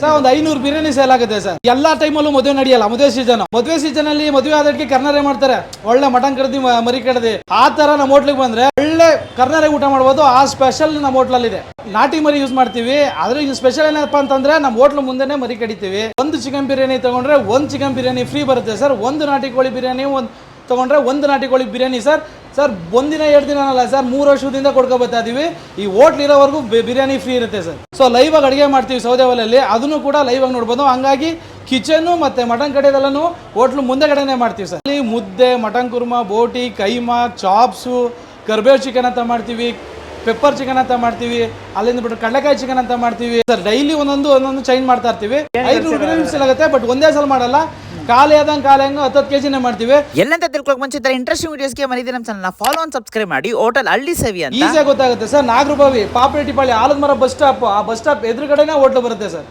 Sir, ಒಂದು ಐನೂರು biryani sale ಆಗುತ್ತೆ ಸರ್. ಎಲ್ಲಾ ಟೈಮಲ್ಲೂ ಮದುವೆ ನಡೆಯಲ್ಲ, ಮದುವೆ ಸೀಸನ್ ಮದುವೆ ಸೀಸನ್ ಅಲ್ಲಿ ಮದುವೆ ಆದಕ್ಕೆ ಕರ್ನಾರೆ ಮಾಡ್ತಾರೆ. ಒಳ್ಳೆ ಮಟನ್ ಕಡ್ದಿ ಮರಿ ಕಡ್ದಿ. ಆ ತರ ನಮ್ಮ ಹೋಟ್ಲಿಗೆ ಬಂದ್ರೆ ಒಳ್ಳೆ ಕರ್ನಾರೆ ಊಟ ಮಾಡ್ಬೋದು. ಆ ಸ್ಪೆಷಲ್ ನಮ್ಮ ಹೋಟ್ಲಲ್ಲಿ ಇದೆ ನಾಟಿ ಮರಿ ಯೂಸ್ ಮಾಡ್ತೀವಿ. ಆದ್ರೆ ಇದು ಸ್ಪೆಷಲ್ ಏನಪ್ಪ ಅಂತಂದ್ರೆ ನಮ್ಮ ಹೋಟ್ಲ್ ಮುಂದೆನೆ ಮರಿ ಕಡಿತೀವಿ. ಒಂದು ಚಿಕನ್ ಬಿರಿಯಾನಿ ತಗೊಂಡ್ರೆ ಒಂದು ಚಿಕನ್ ಬಿರಿಯಾನಿ ಫ್ರೀ ಬರುತ್ತೆ ಸರ್. ಒಂದು ನಾಟಿ ಕೋಳಿ ಬಿರಿಯಾನಿ ಒಂದ್ ತಗೊಂಡ್ರೆ ಒಂದು ನಾಟಿ ಕೋಳಿ ಬಿರಿಯಾನಿ ಸರ್. ಸರ್ ಒಂದಿನ ಎರಡು ದಿನ ಅಲ್ಲ ಸರ್ ಮೂರು ವರ್ಷದಿಂದ ಕೊಡ್ಕೊ ಬರ್ತಾ ಇದೀವಿ. ಈ ಹೋಟ್ಲ್ ಇರೋವರೆಗೂ ಬಿರಿಯಾನಿ ಫ್ರೀ ಇರುತ್ತೆ ಸರ್. ಸೊ ಲೈವ್ ಆಗಿ ಅಡುಗೆ ಮಾಡ್ತೀವಿ ಸೌದೆ ಒಲೆಯಲ್ಲಿ ಅದನ್ನು ಕೂಡ ಲೈವ್ ಆಗಿ ನೋಡ್ಬೋದು. ಹಂಗಾಗಿ ಕಿಚನ್ನು ಮತ್ತೆ ಮಟನ್ ಕಡೆದೆಲ್ಲನೂ ಹೋಟ್ಲು ಮುಂದೆಗಡೆನೆ ಮಾಡ್ತೀವಿ ಸರ್. ಅಲ್ಲಿ ಮುದ್ದೆ ಮಟನ್ ಕುರ್ಮಾ ಬೋಟಿ ಕೈಮಾ ಚಾಪ್ಸು ಕರ್ಬೇವ್ ಚಿಕನ್ ಅಂತ ಮಾಡ್ತೀವಿ ಪೆಪ್ಪರ್ ಚಿಕನ್ ಅಂತ ಮಾಡ್ತೀವಿ ಅಲ್ಲಿಂದ ಬಿಟ್ಟು ಕಡಲೆಕಾಯಿ ಚಿಕನ್ ಅಂತ ಮಾಡ್ತೀವಿ. ಸರ್ ಡೈಲಿ ಒಂದೊಂದು ಒಂದೊಂದು ಚೇಂಜ್ ಮಾಡ್ತಾ ಇರ್ತೀವಿ. ಐದು ಆಗುತ್ತೆ ಬಟ್ ಒಂದೇ ಸಲ ಮಾಡಲ್ಲ. ಖಾಲಿ ಆದಂಗೆ ಖಾಲಿ ಹಂಗೆ ಹತ್ತತ್ತು ಕೆ ಜಿನೇ ಮಾಡ್ತೀವಿ. ಎಲ್ಲಂತ ತಿಳ್ಕೊಳಕ್ ಮುಂಚೆ ಇತರ ಇಂಟ್ರೆಸ್ಟಿಂಗ್ ವಿಡಿಯೋಸ್ಗೆ ಮರಿದೆ ನಮ್ಮ ಚಾನಲ್ನ ಫಾಲೋ ಆನ್ ಸಬ್ಸ್ಕ್ರೈಬ್ ಮಾಡಿ. ಹೋಟೆಲ್ ಹಳ್ಳಿ ಸೇವಿ ಅಂತ. ಈಸಿಯಾಗಿ ಗೊತ್ತಾಗುತ್ತೆ ಸರ್. ನಾಗರಬಾವಿ ಪಾಪರೆಟ್ಟಿಪಾಳಿ ಆಲದ ಮರ ಬಸ್ ಸ್ಟಾಪ್ ಆ ಬಸ್ ಸ್ಟಾಪ್ ಎದುರುಗಡೆನೇ ಹೋಟ್ಲು ಬರುತ್ತೆ ಸರ್.